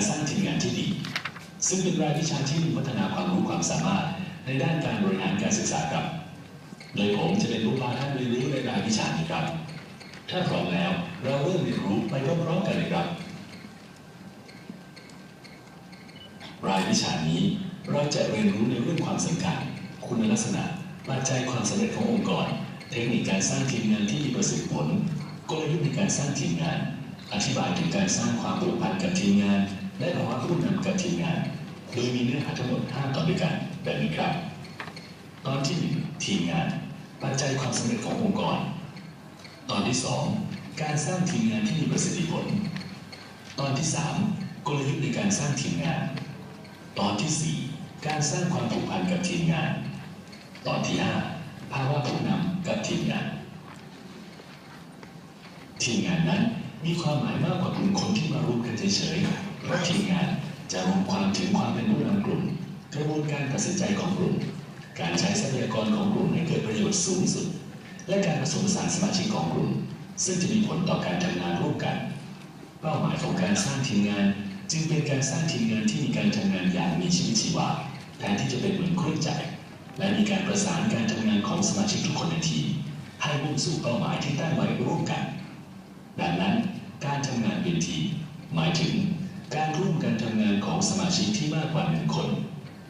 การสร้างทีมงานที่ดี ซึ่งเป็นรายวิชาที่มีพัฒนาความรู้ความสามารถ ในด้านการบริหารการศึกษาครับ โดยผมจะเป็นผู้พาท่านเรียนรู้ในรายวิชานี้ครับ ถ้าพร้อมแล้วเราเริ่มเรียนรู้ไปพร้อมๆกันเลยครับ รายวิชานี้เราจะเรียนรู้ในเรื่องความสำคัญ คุณลักษณะปัจจัยความสำเร็จขององค์กร เทคนิคการสร้างทีมงานที่มีประสิทธิผลกลยุทธ์ในการสร้างทีมงาน อธิบายถึงการสร้างความผูกพันกับทีมงาน และภาวะผู้นำกับทีมงานโดยมีเนื้อหาทั้งหมด5ตอนด้วยกันแบบนี้ครับ ตอนที่1ทีมงาน ปัจจัยความสำเร็จขององค์กร ตอนที่ 2 การสร้างทีมงานที่มีประสิทธิผล ตอนที่ 3 กลยุทธ์ในการสร้างทีมงาน ตอนที่ 4 การสร้างความผูกพันกับทีมงาน ตอนที่ 5 ภาวะผู้นำกับทีมงาน ทีมงานนั้นมีความหมายมากกว่ากลุ่มคนที่มาร่วมกันเฉยๆ เพราะทีมงานจะรวมความถึงความเป็นผู้นำกลุ่ม กระบวนการตัดสินใจของกลุ่ม การใช้ทรัพยากรของกลุ่มให้เกิดประโยชน์สูงสุด และการผสมผสานสมาชิกของกลุ่ม ซึ่งจะมีผลต่อการทำงานร่วมกัน เป้าหมายของการสร้างทีมงาน จึงเป็นการสร้างทีมงานที่มีการทำงานอย่างมีชีวิตชีวาแทนที่จะเป็นเหมือนเครื่องจักรและมีการประสานการทำงานของสมาชิกทุกคนในทีมให้มุ่งสู่เป้าหมายที่ตั้งไว้ร่วมกัน ดังนั้นการทำงานเป็นทีมหมายถึง สมาชิกที่มากกว่าหนึ่งคน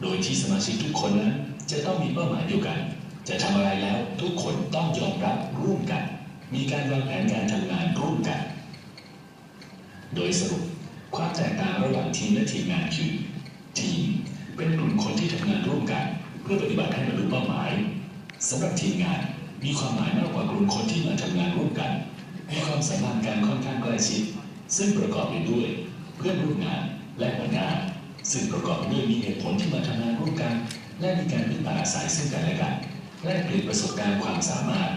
โดยที่สมาชิกทุกคนนั้นจะต้องมีเป้าหมายเดียวกัน จะทำอะไรแล้วทุกคนต้องยอมรับร่วมกัน มีการวางแผนการทำงานร่วมกัน โดยสรุปความแตกต่างระหว่างทีมและทีมงานคือ ทีมเป็นกลุ่มคนที่ทำงานร่วมกัน เพื่อปฏิบัติให้บรรลุเป้าหมายสำหรับทีมงานมีความหมายมากกว่ากลุ่มคนที่มาทำงานร่วมกันมีความสัมพันธ์กันค่อนข้างใกล้ชิดซึ่งประกอบไปด้วย เพื่อนร่วมงาน และหัวหน้า ซึ่งประกอบด้วยมีเหตุผลที่มาทำงานร่วมกัน และมีการพึ่งพาอาศัยซึ่งกันและกันแลกเปลี่ยนประสบการณ์ความสามารถ